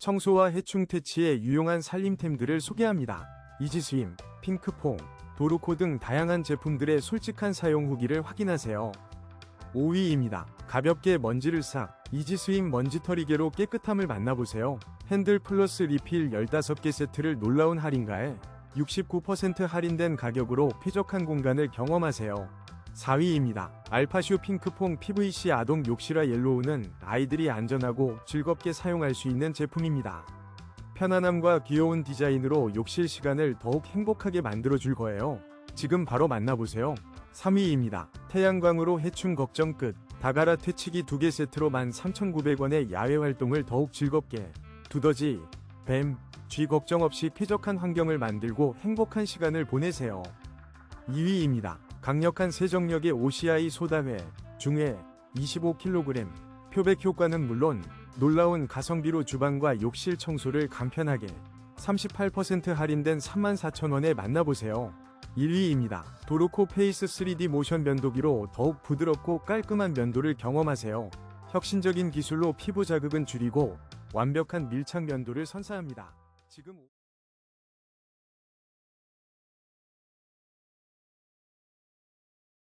청소와 해충 퇴치에 유용한 살림템들을 소개합니다. 이지스임, 핑크퐁, 도루코 등 다양한 제품들의 솔직한 사용 후기를 확인하세요. 5위입니다. 가볍게 먼지를 싹 이지스임 먼지털이개로 깨끗함을 만나보세요. 핸들 플러스 리필 15개 세트를 놀라운 할인가에 69% 할인된 가격으로 쾌적한 공간을 경험하세요. 4위입니다. 알파슈 핑크퐁 PVC 아동 욕실화 옐로우는 아이들이 안전하고 즐겁게 사용할 수 있는 제품입니다. 편안함과 귀여운 디자인으로 욕실 시간을 더욱 행복하게 만들어줄 거예요. 지금 바로 만나보세요. 3위입니다. 태양광으로 해충 걱정 끝. 다가라 퇴치기 2개 세트로 13,900원의 야외 활동을 더욱 즐겁게. 두더지, 뱀, 쥐 걱정 없이 쾌적한 환경을 만들고 행복한 시간을 보내세요. 2위입니다. 강력한 세정력의 OCI 소다회, 중회 25kg. 표백 효과는 물론 놀라운 가성비로 주방과 욕실 청소를 간편하게 38% 할인된 34,000원에 만나보세요. 1위입니다. 도로코 페이스 3D 모션 면도기로 더욱 부드럽고 깔끔한 면도를 경험하세요. 혁신적인 기술로 피부 자극은 줄이고 완벽한 밀착 면도를 선사합니다. 지금